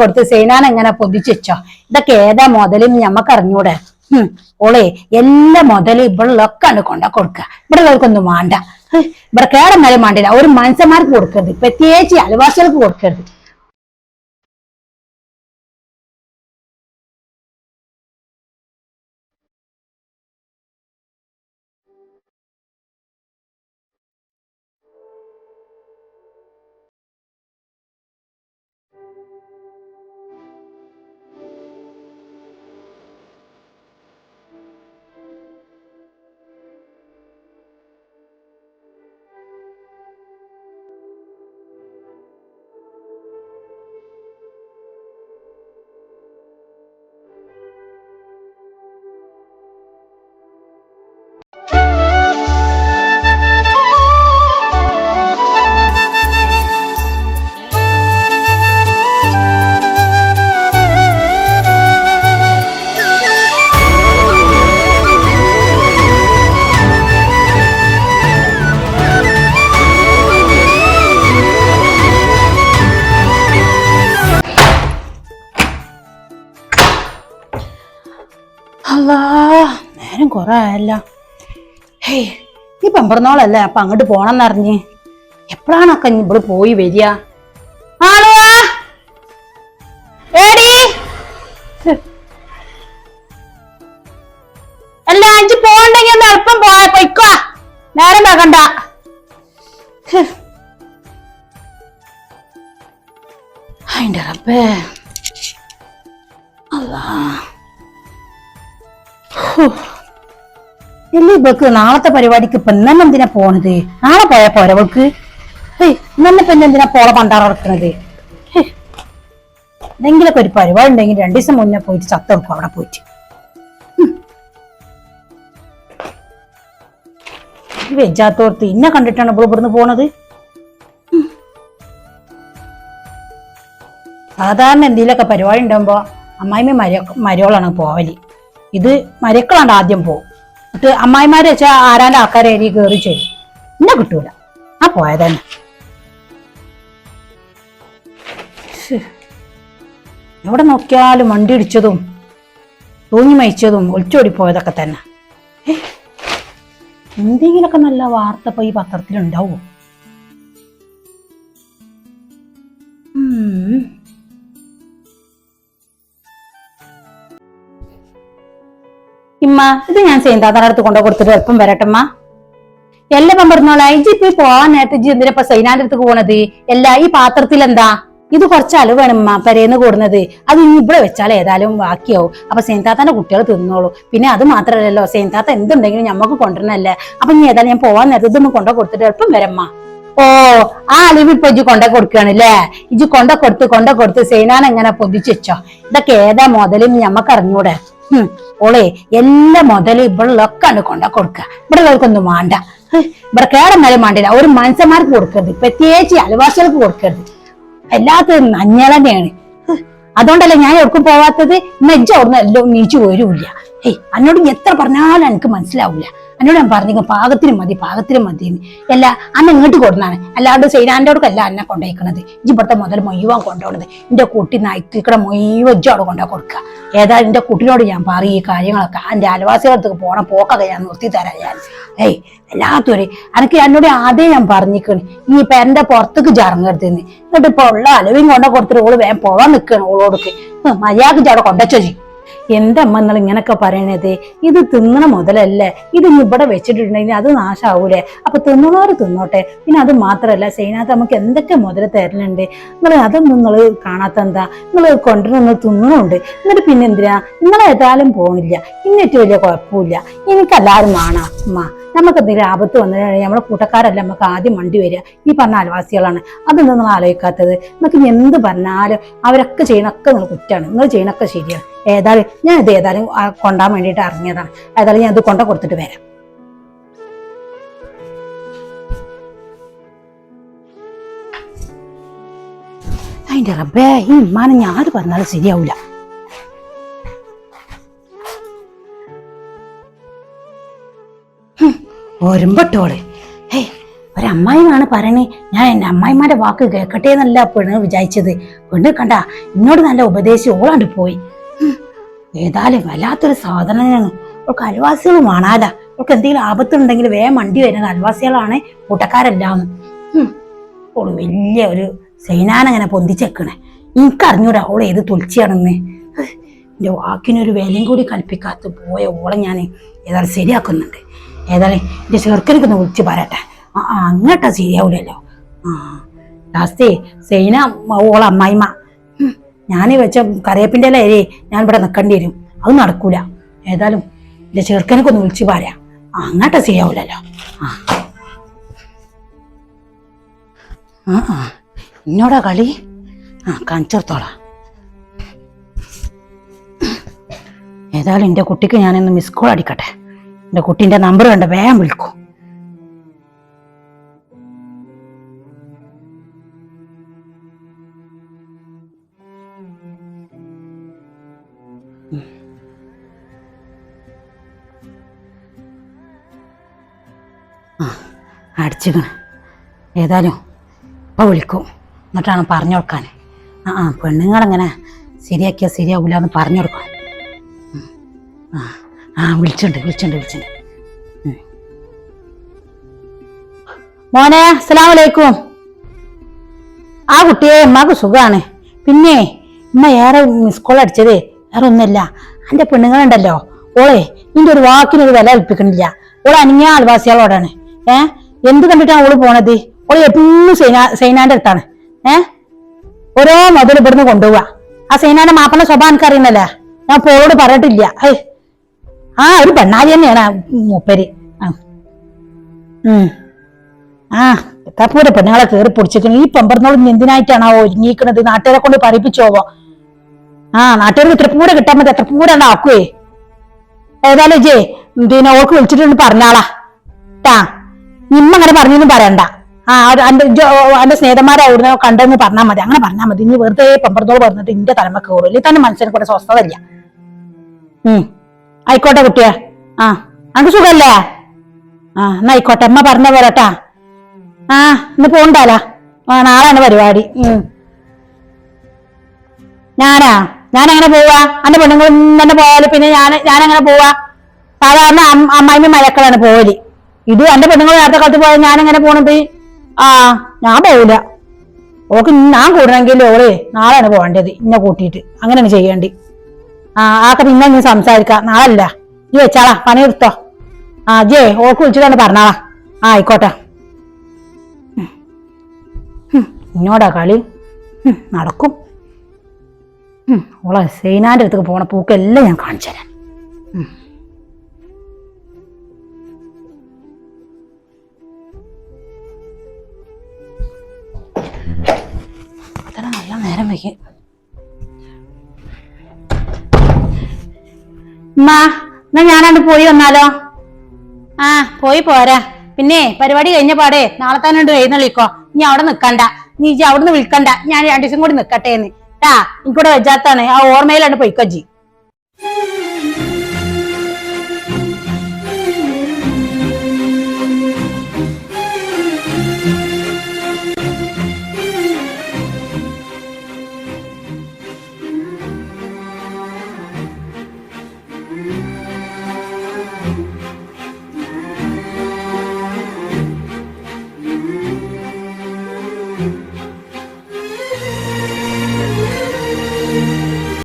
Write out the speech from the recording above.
കൊടുത്ത് സേനാൻ എങ്ങനെ പൊതിച്ചു ഇതൊക്കെ ഏതാ മുതലും ഞമ്മക്ക് അറിഞ്ഞൂടെ? ഉം ഓളെ എല്ലാ മുതലും ഇവിടെയൊക്കെ ആണ് കൊണ്ട കൊടുക്കുക ഇവിടെ ഉള്ളവർക്കൊന്നും വേണ്ട ഇവിടെ കേടന്നാലും വേണ്ടില്ല. ഒരു മനുഷ്യന്മാർക്ക് കൊടുക്കരുത്. പ്രത്യേകിച്ച് അയൽവാസികൾക്ക് കൊടുക്കരുത്. കുറെ ആയല്ല. ഹേയ് ഈ പമ്പറന്നോളല്ലേ അപ്പൊ അങ്ങോട്ട് പോണെന്നറിഞ്ഞ്? എപ്പോഴാണൊക്കെ ഇവിടെ പോയി വരിക? ആണോ ഏടി അല്ല അഞ്ച് പോണ്ടെങ്കി ഒന്ന് എളുപ്പം പോയ പൊയ്ക്കോ നേരം വേകണ്ട ഹ്. അതിന്റെ റബ്ബേ അല്ലാ ഇല്ല ഇവക്ക് നാളത്തെ പരിപാടിക്ക് ഇപ്പൊ ഇന്നെ എന്തിനാ പോണത്? നാളെ പോയ പോരാ ഇവൾക്ക്? ഏയ് ഇന്നെ പിന്നെ എന്തിനാ പോള പണ്ടാറ നടക്കണത്? ഹേ, എന്തെങ്കിലൊക്കെ ഒരു പരിപാടി ഉണ്ടെങ്കിൽ രണ്ടു ദിവസം മുന്നേ പോയിട്ട് ചത്തെടുക്കും അവിടെ പോയിട്ട്. വെജാത്തോർത്ത് ഇന്നെ കണ്ടിട്ടാണ് ഇവിടെ ഇവിടുന്ന് പോണത്? സാധാരണ എന്തെങ്കിലുമൊക്കെ പരിപാടി ഉണ്ടാകുമ്പോ അമ്മായിമ്മ മര മരോളാണ് പോവൽ. ഇത് മരക്കളാണ് ആദ്യം പോകും എന്നിട്ട് അമ്മായിമാര് വെച്ചാൽ ആരാന്റെ ആൾക്കാരെ ഏരി കയറി ചെയ്യും. എന്നെ കിട്ടൂല. ആ പോയതന്നെ എവിടെ നോക്കിയാലും വണ്ടി ഇടിച്ചതും തൂങ്ങി മയിച്ചതും ഒളിച്ചോടി പോയതൊക്കെ തന്നെ. എന്തെങ്കിലുമൊക്കെ നല്ല വാർത്ത ഇപ്പൊ ഈ പത്രത്തിലുണ്ടാവോ? ഉം. ഇമ്മ ഇത് ഞാൻ സൈന്താത്താടെ അടുത്ത് കൊണ്ടു കൊടുത്തിട്ട് എളുപ്പം വരട്ടമ്മ എല്ലാം പറഞ്ഞോളാം ഇജി ഇപ്പൊ പി പോവാൻ നേരത്തെ ഇജി എന്തിനാ ഇപ്പൊ സൈനാന്റെ അടുത്ത് പോണത്? എല്ലാ ഈ പാത്രത്തിൽ എന്താ? ഇത് കുറച്ച് വേണം ഉമ്മ പെരേന്ന് കൂടുന്നത്. അത് ഇനി ഇവിടെ വെച്ചാൽ ഏതായാലും ബാക്കിയാവും. അപ്പൊ സൈന്താത്താന്റെ കുട്ടികൾ തിന്നോളൂ. പിന്നെ അത് മാത്രമല്ലല്ലോ സൈന്താത്ത എന്തുണ്ടെങ്കിലും ഞമ്മക്ക് കൊണ്ടുവരണല്ലേ. അപ്പൊ ഇനി ഏതായാലും ഞാൻ പോവാൻ നേരത്തെ ഇതൊന്നും കൊണ്ടു കൊടുത്തിട്ട് എളുപ്പം വരമ്മ. ഓ ആ അലിവ് ഇപ്പൊ ഇജ് കൊണ്ട കൊടുക്കുകയാണല്ലേ ഇജ് കൊണ്ട കൊടുത്ത് കൊണ്ട കൊടുത്ത് സൈനാൻ എങ്ങനെ പൊതിച്ചു വെച്ചോ? ഇതൊക്കെ ഏതാ മുതലും ഞമ്മക്ക് അറിഞ്ഞൂടെ. ഓളെ എല്ലാ മുതലും ഇവിടെയൊക്കെ ആണ് കൊണ്ട കൊടുക്കുക ഇവിടെ ഉള്ളവർക്കൊന്നും വേണ്ട ഇവിടെ കേടന്നാലും വേണ്ടില്ല ഒരു മനുഷ്യന്മാർക്ക് കൊടുക്കരുത്. പ്രത്യേകിച്ച് അലവാസികൾക്ക് കൊടുക്കരുത്. എല്ലാത്തിനും നഞ്ഞൾ തന്നെയാണ് അതുകൊണ്ടല്ലേ ഞാൻ എവിടേക്കും പോവാത്തത്? മെജ്ജ അവിടുന്ന് എല്ലാം നീച്ചു വരൂല്ല ഏയ് അന്നോട് എത്ര പറഞ്ഞാലും എനിക്ക് മനസ്സിലാവില്ല എന്നോട് ഞാൻ പറഞ്ഞു പാകത്തിന് മതി പാകത്തിന് മതി. അല്ല അന്ന ഇങ്ങോട്ട് കൊടുന്നാണ് അല്ലാണ്ട് സൈനാന്റെ അല്ല അന്നെ കൊണ്ടുപോയിക്കണത് ഇജ്ജ് ഇവിടുത്തെ മുതൽ മുഴുവൻ കൊണ്ടുപോകണത് എന്റെ കുട്ടി നയിക്കടെ മുഴുവൻ അവിടെ കൊണ്ടുപോയി കൊടുക്കുക. ഏതായാലും എന്റെ കുട്ടിനോട് ഞാൻ പറയും ഈ കാര്യങ്ങളൊക്കെ. എന്റെ അയൽവാസികളടുത്ത് പോണ പോക്കൊക്കെ ഞാൻ നിർത്തി തരാം ഞാൻ. ഏയ് എല്ലാത്തൊരു എനിക്ക് എന്നോട് ആദ്യം ഞാൻ പറഞ്ഞിക്കണ് നീ ഇപ്പൊ എന്റെ പുറത്തേക്ക് ജറങ്ങരുതെന്ന് എന്നിട്ട് ഇപ്പൊ ഉള്ള അലവിയും കൊണ്ട കൊടുത്തിട്ട് ഓൾ വേഗം പോവാൻ നിൽക്കണം ഓളോടൊക്കെ. മര്യാദ അവിടെ കൊണ്ടച്ചോ അമ്മ നിങ്ങൾ ഇങ്ങനൊക്കെ പറയണത് ഇത് തിന്നണ മുതലല്ലേ? ഇത് ഇവിടെ വെച്ചിട്ടുണ്ടെങ്കിൽ അത് നാശാവൂലേ? അപ്പൊ തിന്നണവർ തിന്നോട്ടെ. പിന്നെ അത് മാത്രമല്ല സൈനാത്ത് നമുക്ക് എന്തൊക്കെ മുതൽ തരലുണ്ട്? നിങ്ങൾ അതൊന്നും നിങ്ങൾ കാണാത്ത എന്താ? നിങ്ങൾ കൊണ്ടുവന്ന് തിന്നണുണ്ട്. എന്നിട്ട് പിന്നെ എന്തിനാ? നിങ്ങൾ ഏതായാലും പോണില്ല. ഇന്നിട്ട് വലിയ കുഴപ്പമില്ല. എനിക്കെല്ലാവരും വേണം അമ്മ നമുക്ക് എന്തെങ്കിലും ആപത്ത് വന്നു കഴിഞ്ഞാൽ നമ്മുടെ കൂട്ടക്കാരല്ല നമുക്ക് ആദ്യം വണ്ടി വരിക. ഈ പറഞ്ഞ അയൽവാസികളാണ്. അതൊന്നും നിങ്ങൾ ആലോചിക്കാത്തത് നിങ്ങൾക്ക് എന്ത് പറഞ്ഞാലും അവരൊക്കെ ചെയ്യണൊക്കെ നിങ്ങൾ കുറ്റമാണ്. നിങ്ങൾ ചെയ്യണൊക്കെ ശരിയാണ്. ഏതായാലും ഞാൻ ഇത് ഏതായാലും കൊണ്ടാൻ വേണ്ടിയിട്ട് ഇറങ്ങിയതാണ്. ഏതായാലും ഞാൻ ഇത് കൊണ്ട കൊടുത്തിട്ട് വരാം. അതിന്റെ റബ്ബേ ഈ ഉമ്മാനെ ഞാൻ പറഞ്ഞാലും ശരിയാവൂല. ഒരുമ്പട്ടോൾ ഹേ ഒരമ്മായിമാണ് പറയണേ. ഞാൻ എന്റെ അമ്മായിമാരുടെ വാക്ക് കേൾക്കട്ടെ എന്നല്ല പെണ്ണ് വിചാരിച്ചത്. പെണ്ണ് കണ്ട എന്നോട് നല്ല ഉപദേശം ഓളാണ്ട് പോയി. ഏതായാലും വല്ലാത്തൊരു സാധനമാണ്. അവൾക്ക് അയൽവാസികൾ കാണാല അവൾക്ക് എന്തെങ്കിലും ആപത്തുണ്ടെങ്കിൽ വേഗം വണ്ടി വരുന്നത് അയൽവാസികളാണ് കൂട്ടക്കാരെല്ലാന്ന്. ഓൾ വലിയ ഒരു സൈനാനങ്ങനെ പൊന്തിച്ചേക്കണേ. എനിക്കറിഞ്ഞൂടാ അവൾ ഏത് തുളിച്ചാണെന്ന് എന്റെ വാക്കിനൊരു വിലയും കൂടി കൽപ്പിക്കാത്ത പോയ ഓളെ ഞാൻ ഏതായാലും ശരിയാക്കുന്നുണ്ട്. ഏതായാലും എന്റെ ചെറുക്കനൊക്കെ ഒന്ന് വിളിച്ച് പറയട്ടെ. ആ, അങ്ങോട്ടാ ശരിയാവൂലല്ലോ. ആ ലാസ്റ്റേ സൈന ഓള അമ്മായിമ്മ. ഞാൻ വെച്ച കറിവേപ്പിന്റെ ഇലയേ ഞാൻ ഇവിടെ നിൽക്കേണ്ടി വരും. അത് നടക്കൂല. ഏതായാലും എന്റെ ചെറുക്കനൊക്കെ ഒന്ന് വിളിച്ച് പറയാം. അങ്ങോട്ടാ ശരിയാവൂലല്ലോ. ആ. ആ എന്നോടാ കളി? ആ കാണിച്ചെടുത്തോളാം ഏതായാലും എന്റെ കുട്ടിക്ക് ഞാനിന്ന് മിസ് കോൾ അടിക്കട്ടെ. എന്റെ കുട്ടിന്റെ നമ്പർ കണ്ട് വേഗം വിളിക്കും. അടിച്ചിക്കണ്. ഏതായാലും ഇപ്പം വിളിക്കും. എന്നിട്ടാണ് പറഞ്ഞു കൊടുക്കാൻ. ആ ആ പെണ്ണുങ്ങളെങ്ങനെ ശരിയാക്കിയാൽ ശരിയാവില്ല എന്ന് പറഞ്ഞു കൊടുക്കാൻ. ആ. ആ വിളിച്ചുണ്ട് വിളിച്ചുണ്ട് വിളിച്ചുണ്ട്. മോനെ അസലാമലൈക്കും ആ കുട്ടിയെ ഉമ്മാക്ക് സുഖമാണ് പിന്നെ ഉമ്മ ഏറെ മിസ് കോൾ അടിച്ചതേ വേറെ ഒന്നുമില്ല. എന്റെ പെണ്ണുങ്ങളുണ്ടല്ലോ. ഓളെ നിന്റെ ഒരു വാക്കിനൊരു വില കൽപ്പിക്കണില്ല ഓളെ അനിങ്ങിയ ആൾവാസികളോടാണ്. ഏ? എന്ത് കണ്ടിട്ടാണ് ഓൾ പോണത്? ഓൾ എപ്പോഴും സൈനാ സൈനാന്റെ അടുത്താണ്. ഏ? ഓരോ മുതൽ ഇവിടുന്ന് കൊണ്ടുപോവാ. ആ സൈനാന്റെ മാപ്പന്റെ സ്വഭാവം എനിക്കറിയുന്നല്ലേ ഞാൻ പോളോട് പറഞ്ഞിട്ടില്ല. ഹൈ. ആ ഒരു പെണ്ണാരി തന്നെയാണ് മൂപ്പര്. ആ. ആ എത്താപ്പൂരെ പെണ്ണുങ്ങളെ കയറി പൊടിച്ചിരിക്കണ ഈ പെമ്പറന്നോളം എന്തിനായിട്ടാണ് ആ ഒരുങ്ങിയിരിക്കണത് നാട്ടുകാരെ കൊണ്ട് പറയിപ്പിച്ചോവോ ആ നാട്ടുകാർക്ക് പൂര കിട്ടാൻ മതി. എത്രപ്പൂരാണ് ആക്കുവേ. ഏതായാലും ജേ പിന്നെ ഓർക്ക് വിളിച്ചിട്ടുണ്ട് പറഞ്ഞാളാ. ട്ടാ. നിമ്മ അങ്ങനെ പറഞ്ഞൊന്നും പറയണ്ട. ആ എന്റെ എന്റെ സ്നേഹിതന്മാരെ അവിടുന്ന് കണ്ടെന്ന് പറഞ്ഞാൽ മതി. അങ്ങനെ പറഞ്ഞാൽ മതി. ഇനി വെറുതെ പെമ്പറത്തോട് പറഞ്ഞിട്ട് ഇന്റെ തലമ കയറും ഇല്ലെങ്കിൽ തന്നെ മനസ്സിനെ കൂടെ സ്വസ്ഥതയില്ല. ഉം. ആയിക്കോട്ടെ കുട്ടിയെ. ആ അനക്ക് സുഖല്ലേ? ആ എന്നാ ആയിക്കോട്ടെ. അമ്മ പറഞ്ഞ പോരട്ടാ ആ ഇന്ന് പോണ്ടാലാ? ആ നാളാണ് പരിപാടി. ഞാനാ? ഞാൻ പോവാ? അന്റെ പെണ്ണുങ്ങൾ തന്നെ പോയാൽ പിന്നെ ഞാൻ ഞാനങ്ങനെ പോവാ? സാധാരണ അമ്മായിമ്മ മഴക്കളാണ് പോവൽ. ഇത് എന്റെ പെണ്ണുങ്ങൾ നേരത്തെ കാലത്ത് പോയാൽ ഞാൻ എങ്ങനെ പോണത്? ആ ഞാൻ പോവില്ല ഓക്ക് ഞാൻ കൂടണമെങ്കിൽ ഓളേ നാളെയാണ് പോകേണ്ടത് ഇന്നെ കൂട്ടിയിട്ട്. അങ്ങനെയാണ് ചെയ്യേണ്ടി ആ ആക്കെ പിന്നെ നീ സംസാരിക്കാം. നാളല്ല. നീ വെച്ചാളാ. പണി എടുത്തോ ആ ജേ ഓക്ക് വിളിച്ചിട്ടാണ് പറഞ്ഞാളാ. ആ ആയിക്കോട്ടെ. ഇന്നോടാ കളി. നടക്കും. ഓളെ സൈനാന്റെ അടുത്തേക്ക് പോണ പൂക്കെല്ലാം ഞാൻ കാണിച്ചു തരാം. നല്ല നേരം വൈകി. ഉമ്മാ എന്നാ ഞാനണ്ട് പോയി വന്നാലോ? ആ പോയി പോരാ. പിന്നെ പരിപാടി കഴിഞ്ഞ പാടേ നാളെ തന്നെ ഉണ്ട് എഴുന്നള്ളിക്കോ. നീ അവിടെ നിക്കണ്ട. നീ ഇജ്ജ് നിന്ന് വിൽക്കണ്ട ഞാൻ രണ്ടു ദിവസം കൂടി നിക്കട്ടെ എന്ന് ട്ടാ എനിക്കൂടെ വെച്ചാത്താണ് ആ ഓർമ്മയിലാണ് പോയിക്കോ ജി